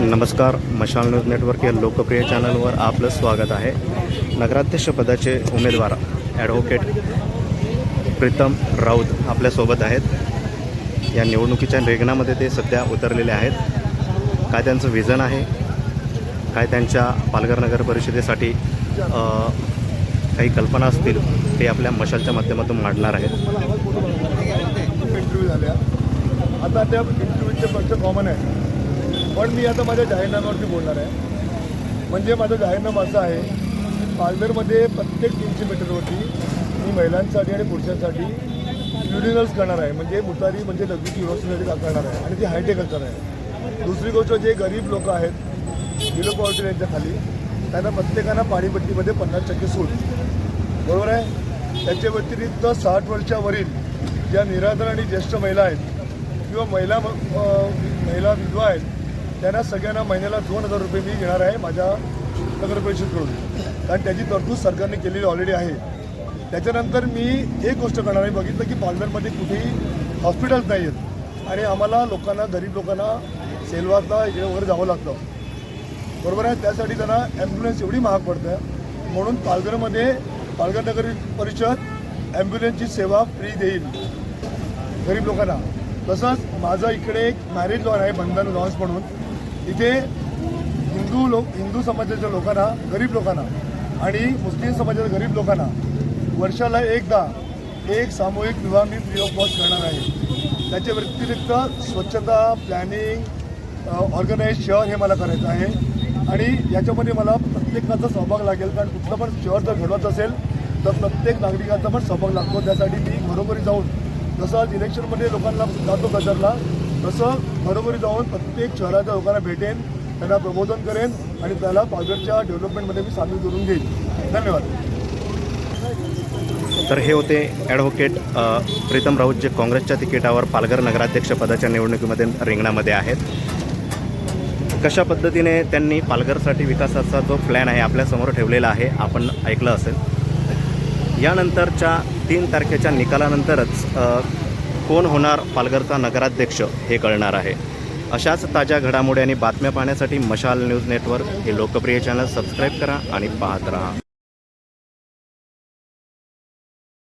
नमस्कार मशाल news network या लोकप्रिय चॅनलवर आपलं स्वागत आहे. नगराध्यक्षपदाचे उमेदवार ॲडव्होकेट प्रीतम राऊत आपल्यासोबत आहेत. या निवडणुकीच्या रेगणामध्ये ते सध्या उतरलेले आहेत. काय त्यांचं विजन आहे? काय त्यांच्या पालघर नगर परिषदेसाठी काही कल्पना असतील ते आपल्या मशालच्या माध्यमातून मांडणार आहेत. आता त्या इंटरव्ह्यूचे कॉमन आहे पण मी आता माझ्या जाहीरनाम्यावरती बोलणार आहे. म्हणजे माझं जाहीरनामा असं आहे की पालघरमध्ये प्रत्येक तीनशे मीटरवरती मी महिलांसाठी आणि पुरुषांसाठी युरिनल्स करणार आहे. म्हणजे मुतारी म्हणजे लघवीची व्यवस्थेसाठी करणार आहे आणि ती हायटेक करणार आहे. दुसरी गोष्ट जे गरीब लोक आहेत बिलो पॉवर्टी यांच्या खाली त्यांना प्रत्येकांना पाणीपट्टीमध्ये पन्नास टक्के सूट. बरोबर आहे? त्याच्या व्यतिरिक्त साठ वर्षावरील ज्या निराधार आणि ज्येष्ठ महिला आहेत किंवा महिला महिला विधवा आहेत त्यांना सगळ्यांना महिन्याला दोन हजार रुपये मी घेणार आहे माझ्या नगर परिषदकडून कारण त्याची तरतूद सरकारने केलेली ऑलरेडी आहे. त्याच्यानंतर मी एक गोष्ट करणार आहे बघितलं की पालघरमध्ये कुठेही हॉस्पिटल्स नाही आहेत. आणि आम्हाला लोकांना गरीब लोकांना सेलवासला इकडे वगैरे जावं लागतं. बरोबर आहे? त्यासाठी त्यांना ॲम्ब्युलन्स एवढी महाग पडते म्हणून पालघरमध्ये पालघर नगर परिषद ॲम्ब्युलन्सची सेवा फ्री देईल. गरीब लोकांना. तसंच माझं इकडे एक मॅरेज लॉन आहे बंधन लॉन्स म्हणून. इथे हिंदू लोक हिंदू समाजाच्या लोकांना गरीब लोकांना आणि मुस्लिम समाजाच्या गरीब लोकांना वर्षाला एकदा एक सामूहिक विवाह मी फ्री ऑफ कॉस्ट करणार आहे. त्याच्या व्यतिरिक्त स्वच्छता प्लॅनिंग ऑर्गनाईज शहर हे मला करायचं आहे. आणि याच्यामध्ये मला प्रत्येकाचा सहभाग लागेल कारण कुठलं पण शहर जर घडवायचं असेल तर प्रत्येक नागरिकाचा पण सहभाग लागतो. त्यासाठी मी घरोघरी जाऊन जसं आज इलेक्शनमध्ये लोकांना जातो गजरला तसं घरोघरी जाऊन प्रत्येक शहराच्या लोकांना भेटेन त्यांना प्रबोधन करेन आणि त्याला पालघरच्या डेव्हलपमेंटमध्ये मी सामील करून घेईन. धन्यवाद. तर हे होते ॲडव्होकेट प्रीतम राऊत जे काँग्रेसच्या तिकिटावर पालघर नगराध्यक्षपदाच्या निवडणुकीमध्ये रिंगणामध्ये आहेत. कशा पद्धतीने त्यांनी पालघरसाठी विकासाचा जो प्लॅन आहे आपल्यासमोर ठेवलेला आहे आपण ऐकलं असेल. यानंतरच्या तीन तारखेच्या निकालानंतरच कोण होणार पालघरचा नगराध्यक्ष हे कळणार आहे. अशाच ताज्या घडामोडी आणि बातम्या पाहण्यासाठी मशाल न्यूज नेटवर्क हे लोकप्रिय चॅनल सबस्क्राईब करा आणि पाहत राहा.